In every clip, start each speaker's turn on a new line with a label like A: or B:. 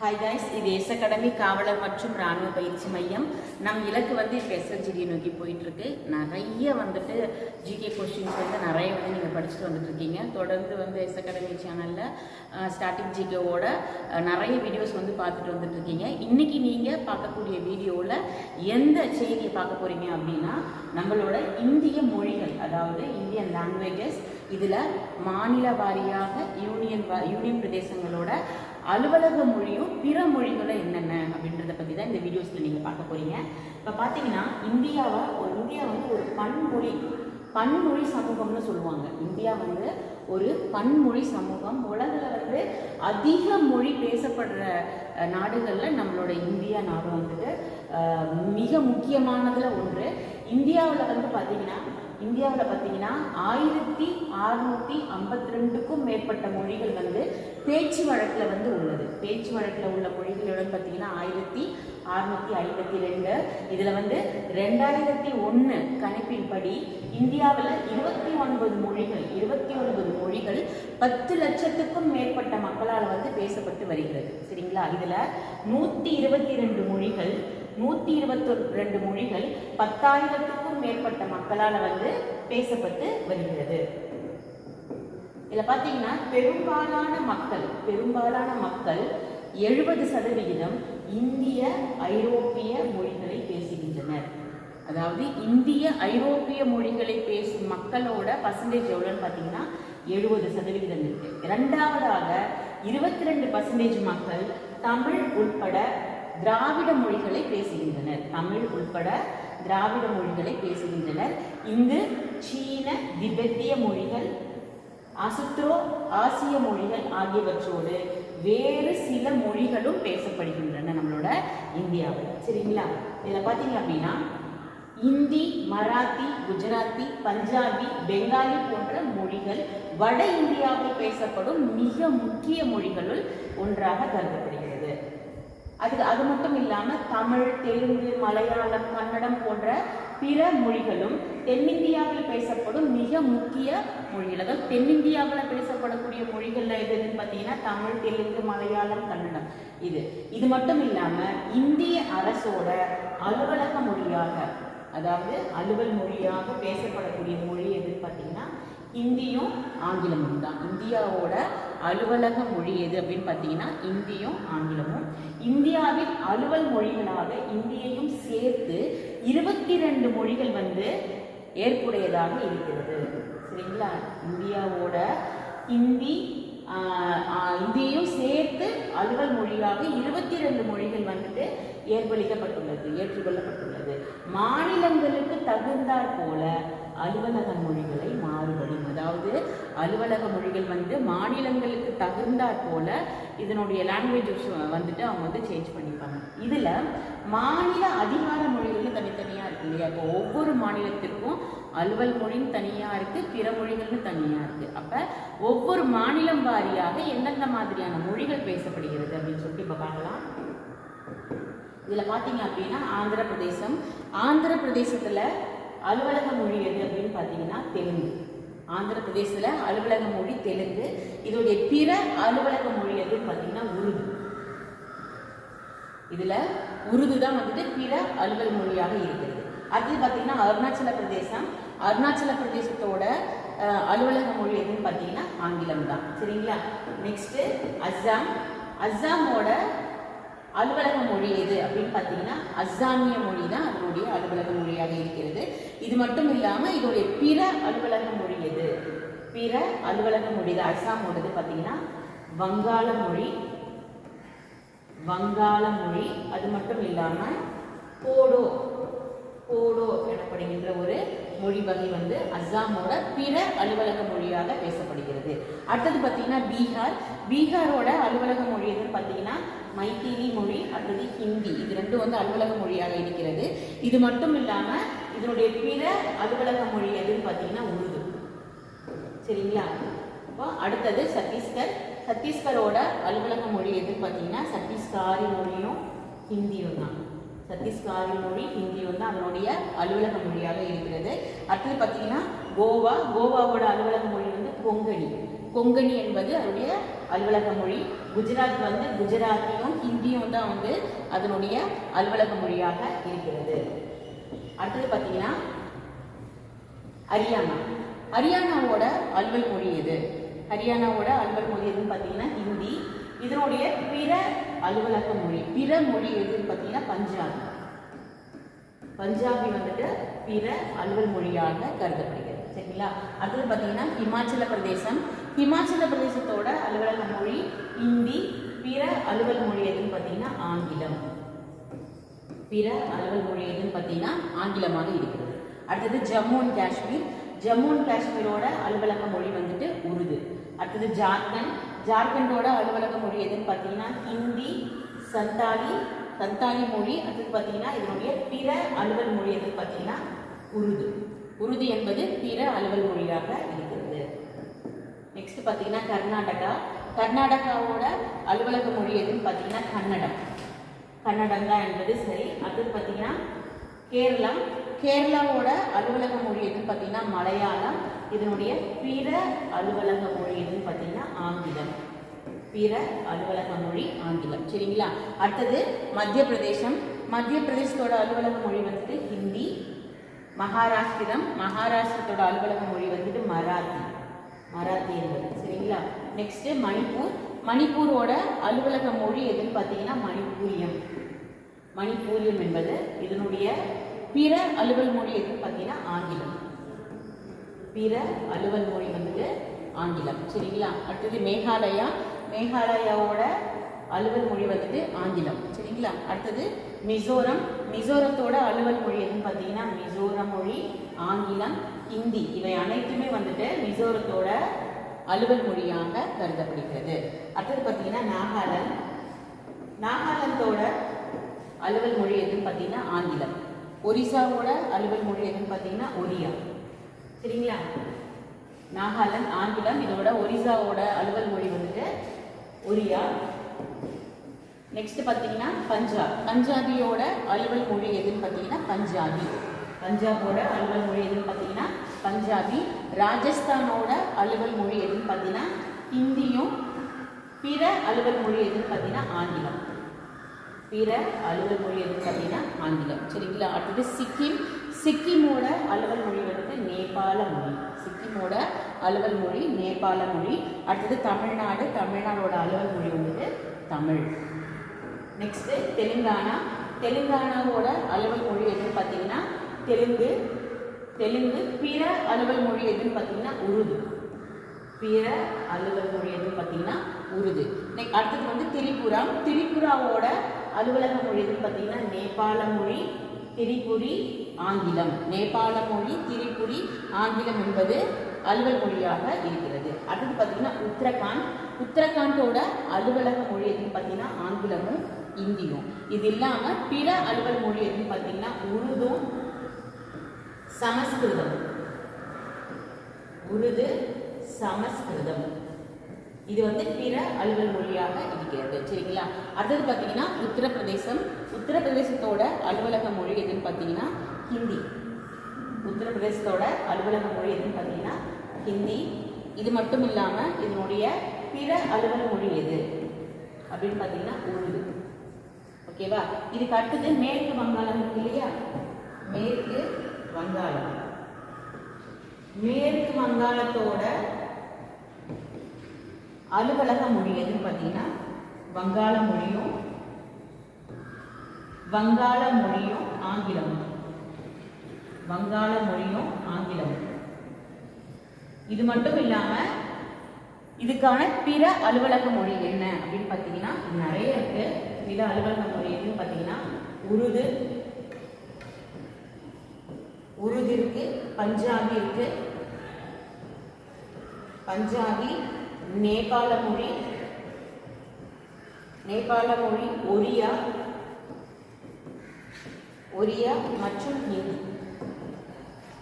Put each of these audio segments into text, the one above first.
A: Hi guys இது S academy காவலர் மற்றும் ராணுவ பயிற்சி மையம். நம் இலக்கு வந்து இப்போ எஸ்எஸ்ஜிடி நோக்கி போயிட்டுருக்கு. நிறைய வந்துட்டு ஜிகே கொஸ்டின்ஸ் வந்து நிறைய வந்து நீங்கள் படிச்சுட்டு வந்துட்டுருக்கீங்க. தொடர்ந்து வந்து எஸ் அகாடமி சேனலில் ஸ்டார்டிங் ஜிகேவோட நிறைய வீடியோஸ் வந்து பார்த்துட்டு வந்துட்டுருக்கீங்க. இன்றைக்கி இன்னைக்கு நீங்கள் பார்க்கக்கூடிய வீடியோவில் எந்த செய்தியை பார்க்க போகிறீங்க அப்படின்னா நம்மளோட இந்திய மொழிகள் அதாவது இந்தியன் லாங்குவேஜஸ் இதில் மாநில வாரியாக யூனியன் யூனியன் பிரதேசங்களோட அலுவலக மொழியும் பிற மொழிகளும் என்னென்ன அப்படின்றத பற்றி தான் இந்த வீடியோஸில் நீங்கள் பார்க்க போகிறீங்க இப்போ பார்த்தீங்கன்னா இந்தியாவை ஒரு இந்தியா வந்து ஒரு பன்மொழி பன்மொழி சமூகம்னு சொல்லுவாங்க. இந்தியா வந்து ஒரு பன்மொழி சமூகம். உலகில் வந்து அதிக மொழி பேசப்படுற நாடுகளில் நம்மளோட இந்தியா நாடு வந்துட்டு மிக முக்கியமானதில் ஒன்று. இந்தியாவில் வந்து பார்த்தீங்கன்னா இந்தியாவில் பார்த்தீங்கன்னா ஆயிரத்தி அறுநூற்றி ஐம்பத்தி ரெண்டுக்கும் மேற்பட்ட மொழிகள் வந்து பேச்சு வழக்கில் வந்து உள்ளது. பேச்சு வழக்கில் உள்ள மொழிகளோட பார்த்தீங்கன்னா ஆயிரத்தி அறுநூத்தி ஐம்பத்தி ரெண்டு இதில் வந்து ரெண்டாயிரத்தி ஒன்று கணிப்பின்படி இந்தியாவில் இருபத்தி ஒன்பது மொழிகள் இருபத்தி ஒன்பது மொழிகள் பத்து லட்சத்துக்கும் மேற்பட்ட மக்களால் வந்து பேசப்பட்டு வருகிறது. சரிங்களா? இதில் நூற்றி இருபத்தி ரெண்டு மொழிகள் நூற்றி இருபத்தி ரெண்டு மொழிகள் பத்தாயிரத்துக்கும் மேற்பட்ட மக்களால் வந்து பேசப்பட்டு வருகிறது. இதில் பார்த்தீங்கன்னா பெரும்பாலான மக்கள் பெரும்பாலான மக்கள் எழுபது சதவிகிதம் இந்திய ஐரோப்பிய மொழிகளை பேசுகின்றனர். அதாவது இந்திய ஐரோப்பிய மொழிகளை பேசும் மக்களோட பர்சன்டேஜ் எவ்வளோன்னு பார்த்தீங்கன்னா எழுபது சதவிகிதம் இருக்கு. இரண்டாவதாக இருபத்தி ரெண்டு பர்சன்டேஜ் மக்கள் தமிழ் உட்பட திராவிட மொழிகளை பேசுகின்றனர். தமிழ் உட்பட திராவிட மொழிகளை பேசுகின்றனர். இங்கு சீன திபெத்திய மொழிகள் அசுத்ரோ ஆசிய மொழிகள் ஆகியவற்றோடு வேறு சில மொழிகளும் பேசப்படுகின்றன நம்மளோட இந்தியாவில். சரிங்களா? இதில் பார்த்தீங்க அப்படின்னா இந்தி மராத்தி குஜராத்தி பஞ்சாபி பெங்காலி போன்ற மொழிகள் வட இந்தியாவில் பேசப்படும் மிக முக்கிய மொழிகளுள் ஒன்றாக கருதப்படுகிறது. அது அது மட்டும் இல்லாமல் தமிழ் தெலுங்கு மலையாளம் கன்னடம் போன்ற பிற மொழிகளும் தென்னிந்தியாவில் பேசப்படும் மிக முக்கிய மொழிகள். அதாவது தென்னிந்தியாவில் பேசப்படக்கூடிய மொழிகளில் எதுன்னு பார்த்தீங்கன்னா தமிழ் தெலுங்கு மலையாளம் கன்னடம். இது இது மட்டும் இல்லாமல் இந்திய அரசோட அலுவலக மொழியாக அதாவது அலுவல் மொழியாக பேசப்படக்கூடிய மொழி எதுன்னு பார்த்தீங்கன்னா ஹிந்தியும் ஆங்கிலமும் தான். இந்தியாவோட அலுவலக மொழி எது அப்படின்னு பார்த்தீங்கன்னா இந்தியும் ஆங்கிலமும். இந்தியாவின் அலுவல் மொழிகளாக இந்தியையும் சேர்த்து இருபத்தி ரெண்டு மொழிகள் வந்து ஏற்புடையதாக இருக்கிறது. சரிங்களா? இந்தியாவோட ஹிந்தி இந்தியையும் சேர்த்து அலுவல் மொழியாக இருபத்தி ரெண்டு மொழிகள் வந்துட்டு ஏற்பளிக்கப்பட்டுள்ளது ஏற்றுக்கொள்ளப்பட்டுள்ளது. மாநிலங்களுக்கு தகுந்தாற் போல அலுவலக மொழிகளை மாறுபடும். அதாவது அலுவலக மொழிகள் வந்து மாநிலங்களுக்கு தகுந்தாற் போல இதனுடைய லாங்குவேஜ் வந்துட்டு அவங்க வந்து சேஞ்ச் பண்ணிப்பாங்க. இதில் மாநில அதிகார மொழிகள்னு தனித்தனியாக இருக்கு இல்லையா? இப்போ ஒவ்வொரு மாநிலத்திற்கும் அலுவல் மொழின்னு தனியாக இருக்குது பிற மொழிகள்னு தனியாக இருக்குது அப்போ ஒவ்வொரு மாநிலம் வாரியாக எந்தெந்த மாதிரியான மொழிகள் பேசப்படுகிறது அப்படின்னு சொல்லிட்டு இப்போ பார்க்கலாம். இதில் பார்த்தீங்க அப்படின்னா ஆந்திர பிரதேசம் ஆந்திர பிரதேசத்தில் அலுவலக மொழி எது அப்படின்னு பார்த்தீங்கன்னா தெலுங்கு. ஆந்திர பிரதேசத்தில் அலுவலக மொழி தெலுங்கு. இதோடைய பிற அலுவலக மொழி எதுன்னு பார்த்தீங்கன்னா உருது. இதில் உருது தான் வந்துட்டு பிற அலுவல் மொழியாக இருக்கிறது. அடுத்தது பார்த்தீங்கன்னா அருணாச்சல பிரதேசம். அருணாச்சல பிரதேசத்தோட அலுவலக மொழி எதுன்னு பார்த்தீங்கன்னா ஆங்கிலம் தான். சரிங்களா? நெக்ஸ்ட்டு அஸ்ஸாம். அஸ்ஸாமோட அலுவலக மொழி எது அப்படின்னு பார்த்தீங்கன்னா அஸ்ஸாமிய மொழி தான் அதனுடைய அலுவலக மொழியாக இருக்கிறது. இது மட்டும் இல்லாமல் இதோடைய பிற அலுவலக மொழி எது? பிற அலுவலக மொழி இது அஸ்ஸாமோடது பார்த்தீங்கன்னா வங்காள மொழி. வங்காள மொழி. அது மட்டும் இல்லாமல் போடோ. போடோ எனப்படுகின்ற ஒரு மொழி வகை வந்து அஸ்ஸாமோட பிற அலுவலக மொழியாக பேசப்படுகிறது. அடுத்தது பார்த்தீங்கன்னா பீகார். பீகாரோட அலுவலக மொழி எதுன்னு பார்த்தீங்கன்னா மைத்திலி மொழி அடுத்தது ஹிந்தி. இது ரெண்டும் வந்து அலுவலக மொழியாக இருக்கிறது. இது மட்டும் இல்லாமல் இதனுடைய பிற அலுவலக மொழி எதுன்னு பார்த்தீங்கன்னா உருது. சரிங்களா? இப்போ அடுத்தது சத்தீஸ்கர். சத்தீஸ்கரோட அலுவலக மொழி எதுன்னு பார்த்தீங்கன்னா சத்தீஸ்காரி மொழியும் ஹிந்தியும் தான். சத்தீஸ்காரி மொழி ஹிந்தி வந்து அதனுடைய அலுவலக மொழியாக இருக்கிறது. அடுத்தது பார்த்தீங்கன்னா கோவா. கோவாவோட அலுவலக மொழி வந்து கொங்கணி. கொங்கணி என்பது அதனுடைய அலுவலக மொழி. குஜராத் வந்து குஜராத்தியும் ஹிந்தியும் தான் வந்து அதனுடைய அலுவலக மொழியாக இருக்கிறது. அடுத்தது பார்த்தீங்கன்னா ஹரியானா. ஹரியானாவோட அலுவல் மொழி எது? ஹரியானாவோட அலுவல் மொழி எதுன்னு பார்த்தீங்கன்னா ஹிந்தி. இதனுடைய பிற அலுவலக மொழி. பிற மொழி எதுன்னு பார்த்தீங்கன்னா பஞ்சாபி. பஞ்சாபி வந்துட்டு பிற அலுவல் மொழியாக கருதப்படுகிறது. சரிங்களா? அடுத்தது பார்த்தீங்கன்னா ஹிமாச்சல பிரதேசம். ஹிமாச்சல பிரதேசத்தோட அலுவலக மொழி இந்தி. பிற அலுவல் மொழி எதுன்னு பார்த்தீங்கன்னா ஆங்கிலம். பிற அலுவல் மொழி எதுன்னு பார்த்தீங்கன்னா ஆங்கிலமாக இருக்கிறது. அடுத்தது ஜம்மு அண்ட் காஷ்மீர். ஜம்மு அண்ட் காஷ்மீரோட அலுவலக மொழி வந்துட்டு உருது. அடுத்தது ஜார்க்கண்ட். ஜார்க்கண்டோட அலுவலக மொழி எதுன்னு பார்த்தீங்கன்னா ஹிந்தி சந்தாலி சந்தாலி மொழி அடுத்தது பார்த்தீங்கன்னா இதனுடைய பிற அலுவல் மொழி எதுன்னு பார்த்தீங்கன்னா உருது. உருது என்பது பிற அலுவல் மொழியாக இருக்கிறது. நெக்ஸ்ட் பார்த்தீங்கன்னா கர்நாடகா. கர்நாடகாவோட அலுவலக மொழி எதுன்னு பார்த்தீங்கன்னா கன்னடம். கன்னடம் தான் என்பது சரி. அடுத்தது பார்த்தீங்கன்னா கேரளா. கேரளாவோட அலுவலக மொழி எதுன்னு பார்த்தீங்கன்னா மலையாளம். இதனுடைய பிற அலுவலக மொழி எதுன்னு பார்த்தீங்கன்னா ஆங்கிலம். பிற அலுவலக மொழி ஆங்கிலம். சரிங்களா? அடுத்தது மத்திய பிரதேசம் மத்திய பிரதேசத்தோட அலுவலக மொழி வந்துட்டு ஹிந்தி. மகாராஷ்டிரம். மகாராஷ்டிரத்தோட அலுவலக மொழி வந்துட்டு மராத்தி. மராத்தி என்பது. சரிங்களா? நெக்ஸ்ட் மணிப்பூர். மணிப்பூரோட அலுவலக மொழி எதுன்னு பார்த்தீங்கன்னா மணிப்பூரியம். மணிப்பூரியம் என்பது இதனுடைய பிற அலுவல் மொழி எதுன்னு பார்த்தீங்கன்னா ஆங்கிலம். பிற அலுவல் மொழி வந்துட்டு ஆங்கிலம். சரிங்களா? அடுத்தது மேகாலயா? மேகாலயாவோட அலுவல் மொழி வந்துட்டு ஆங்கிலம். சரிங்களா? அடுத்தது மிசோரம். மிசோரத்தோட அலுவல் மொழி எதுன்னு பார்த்தீங்கன்னா மிசோரம் மொழி ஆங்கிலம் ஹிந்தி. இவை அனைத்துமே வந்துட்டு மிசோரத்தோட அலுவல் மொழியாக கருதப்படுகிறது. அடுத்தது பார்த்தீங்கன்னா நாகாலாந்து. நாகாலாந்தோட அலுவல் மொழி எதுன்னு பார்த்தீங்கன்னா ஆங்கிலம். ஒரிசாவோட அலுவல் மொழி எதுன்னு பார்த்தீங்கன்னா ஒரியா. சரிங்களா? நாகாலாந்து ஆங்கிலம் இதோட ஒரிசாவோட அலுவல் மொழி வந்துட்டு ஒரியா. நெக்ஸ்ட் பார்த்தீங்கன்னா பஞ்சாப். பஞ்சாபியோட அலுவல் மொழி எதுன்னு பார்த்தீங்கன்னா பஞ்சாபி. பஞ்சாபோட அலுவல் மொழி எதுன்னு பார்த்தீங்கன்னா பஞ்சாபி. ராஜஸ்தானோட அலுவல் மொழி எதுன்னு பார்த்தீங்கன்னா ஹிந்தியும் பிற அலுவல் மொழி எதுன்னு பார்த்தீங்கன்னா ஆங்கிலம் பிற அலுவல் மொழி எதுன்னு பார்த்தீங்கன்னா ஆங்கிலம். சரிங்களா? அடுத்தது சிக்கிம். சிக்கிமோட அலுவல் மொழி வந்து நேபாள மொழி. சிக்கிமோட அலுவல் மொழி நேபாள மொழி. அடுத்தது தமிழ்நாடு. தமிழ்நாடோட அலுவல் மொழி வந்துட்டு தமிழ். நெக்ஸ்ட்டு தெலுங்கானா. தெலுங்கானாவோட அலுவல் மொழி எதுன்னு பார்த்தீங்கன்னா தெலுங்கு. தெலுங்கு. பிற அலுவல் மொழி எதுன்னு பார்த்தீங்கன்னா உருது. பிற அலுவல் மொழி எதுன்னு பார்த்தீங்கன்னா உருது. நெக் அடுத்தது வந்து திரிபுரா. திரிபுராவோட அலுவலக மொழி எதுன்னு பார்த்தீங்கன்னா நேபாள மொழி திரிபுரி ஆங்கிலம். நேபாள மொழி திரிபுரி ஆங்கிலம் என்பது அலுவல் மொழியாக இருக்கிறது. அடுத்து பார்த்தீங்கன்னா உத்தரகாண்ட். உத்தரகாண்டோட அலுவலக மொழி எதுன்னு பார்த்தீங்கன்னா ஆங்கிலமும் இந்தியும். இது இல்லாமல் பிற அலுவல் மொழி எதுன்னு பார்த்திங்கன்னா உருதும் சமஸ்கிருதம். உருது சமஸ்கிருதம். இது வந்து பிற அலுவல் மொழியாக இருக்கிறது. சரிங்களா? அடுத்தது பார்த்தீங்கன்னா உத்தரப்பிரதேசம். உத்தரப்பிரதேசத்தோட அலுவலக மொழி எதுன்னு பார்த்தீங்கன்னா ஹிந்தி. உத்தரப்பிரதேசத்தோட அலுவலக மொழி எதுன்னு பார்த்தீங்கன்னா ஹிந்தி. இது மட்டும் இல்லாமல் இதனுடைய பிற அலுவல் மொழி எது? அப்படின்னு பார்த்தீங்கன்னா உருது. ஓகேவா? இதுக்கு அடுத்தது மேற்கு வங்காளம் இருக்கு இல்லையா? மேற்கு வங்காளம். மேற்கு வங்காளத்தோட அலுவலக மொழி எதுன்னு பார்த்தீங்கன்னா வங்காள மொழியும் வங்காள மொழியும் ஆங்கிலமும் வங்காள மொழியும் ஆங்கிலமும் இது மட்டும் இல்லாம இதுக்கான பிற அலுவலக மொழி என்ன அப்படின்னு பார்த்தீங்கன்னா நிறைய இருக்கு. பிற அலுவலக மொழி எதுன்னு பார்த்தீங்கன்னா உருது. உருது இருக்கு பஞ்சாபி இருக்கு. பஞ்சாபி நேபாள மொழி நேபாள மொழி ஒரியா ஒரியா மற்றும் ஹிந்தி.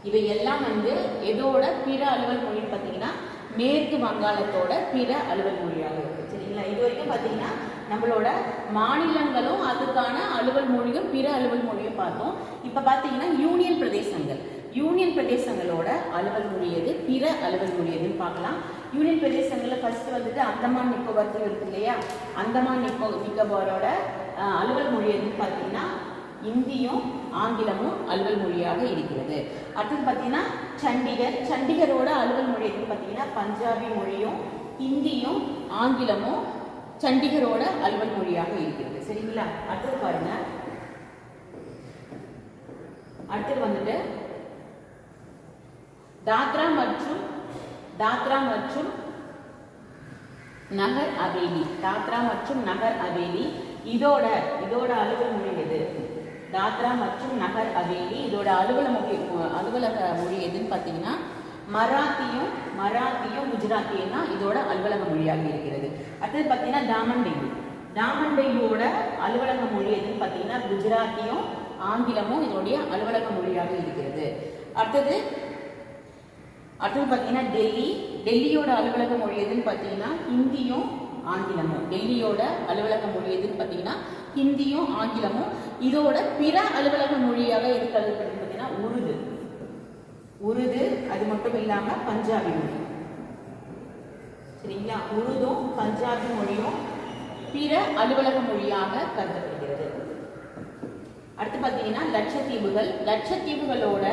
A: இவை எல்லாம் வந்து எதோட பிற அலுவல் மொழின்னு பார்த்தீங்கன்னா மேற்கு வங்காளத்தோட பிற அலுவல் மொழியாக இருக்குது சரிங்களா? இது வரைக்கும் பார்த்தீங்கன்னா நம்மளோட மாநிலங்களும் அதுக்கான அலுவல் மொழியும் பிற அலுவல் மொழியும் பார்த்தோம். இப்போ பார்த்தீங்கன்னா யூனியன் பிரதேசங்கள். யூனியன் பிரதேசங்களோட அலுவல் மொழி எது? பிற அலுவல் மொழி எதுன்னு பார்க்கலாம். யூனியன் பிரதேசங்களில் ஃபர்ஸ்ட் வந்துட்டு அந்தமான் நிக்கோபார் தீவு இருக்கு இல்லையா? அந்தமான் நிக்கோ நிக்கோபாரோட அலுவல் மொழி எதுன்னு பார்த்தீங்கன்னா இந்தியும் ஆங்கிலமும் அலுவல் மொழியாக இருக்கிறது. அடுத்தது பார்த்தீங்கன்னா சண்டிகர். சண்டிகரோட அலுவல் மொழி எதுன்னு பார்த்தீங்கன்னா பஞ்சாபி மொழியும் ஹிந்தியும் ஆங்கிலமும் சண்டிகரோட அலுவல் மொழியாக இருக்கிறது. சரிங்களா? அடுத்தது பாருங்க. அடுத்தது வந்துட்டு தாத்ரா மற்றும் தாத்ரா மற்றும் நகர் அவேலி. தாத்ரா மற்றும் நகர் அவேலி. இதோட இதோட அலுவல் மொழி எது? தாத்ரா மற்றும் நகர் அவேலி. இதோட அலுவல மொழி அலுவலக மொழி எதுன்னு பார்த்தீங்கன்னா மராத்தியும் மராத்தியும் குஜராத்தியும் தான் இதோட அலுவலக மொழியாக இருக்கிறது. அடுத்தது பார்த்தீங்கன்னா டாமன் டெய்லி டாமன் டெய்லியோட அலுவலக மொழி எதுன்னு பார்த்தீங்கன்னா குஜராத்தியும் ஆங்கிலமும் இதோடைய அலுவலக மொழியாக இருக்கிறது. அடுத்தது அடுத்தது பார்த்தீங்கன்னா டெல்லி டெல்லியோட அலுவலக மொழி எதுன்னு பார்த்தீங்கன்னா ஹிந்தியும் ஆங்கிலமும். டெல்லியோட அலுவலக மொழி எதுன்னு பார்த்தீங்கன்னா ஹிந்தியும் ஆங்கிலமும். இதோட பிற அலுவலக மொழியாக எது பார்த்தீங்கன்னா உருது. உருது அது மட்டும் இல்லாமல் பஞ்சாபி மொழி. சரிங்களா? உருதும் பஞ்சாபி மொழியும் பிற அலுவலக மொழியாக கருதப்படுகிறது. அடுத்து பார்த்தீங்கன்னா லட்சத்தீவுகள். லட்சத்தீவுகளோட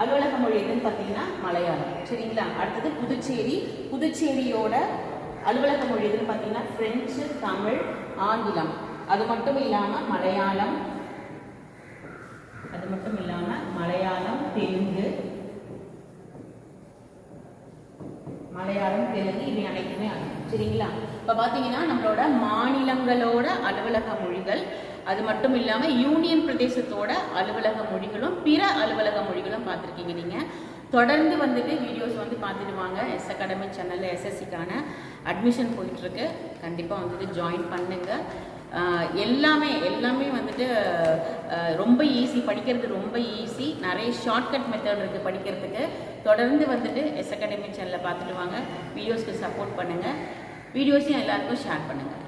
A: அலுவலக மொழி எதுன்னு பார்த்தீங்கன்னா மலையாளம். சரிங்களா? அடுத்தது புதுச்சேரி. புதுச்சேரியோட அலுவலக மொழி எதுன்னு பார்த்தீங்கன்னா பிரெஞ்சு தமிழ் ஆங்கிலம். அது மட்டும் இல்லாமல் மலையாளம் அது மட்டும் இல்லாமல் மலையாளம் தெலுங்கு. மலையாளம் தெலுங்கு இவை அனைத்துமே சரிங்களா? இப்போ பார்த்தீங்கன்னா நம்மளோட மாநிலங்களோட அலுவலக மொழிகள் அது மட்டும் இல்லாமல் யூனியன் பிரதேசத்தோட அலுவலக மொழிகளும் பிற அலுவலக மொழிகளும் பார்த்துருக்கீங்க நீங்கள் தொடர்ந்து வந்துட்டு வீடியோஸ் வந்து பார்த்துட்டு வாங்க எஸ் அகாடமி சேனலில் எஸ்எஸ்சிக்கான அட்மிஷன் போயிட்டுருக்கு. கண்டிப்பாக வந்துட்டு ஜாயின் பண்ணுங்கள் எல்லாமே எல்லாமே வந்துட்டு ரொம்ப ஈஸி படிக்கிறது ரொம்ப ஈஸி நிறைய ஷார்ட்கட் மெத்தட் இருக்குது படிக்கிறதுக்கு. தொடர்ந்து வந்துட்டு எஸ் அகாடமி சேனலில் பார்த்துட்டு வாங்க வீடியோஸ்க்கு சப்போர்ட் பண்ணுங்கள் வீடியோஸையும் எல்லாருக்கும் ஷேர் பண்ணுங்கள்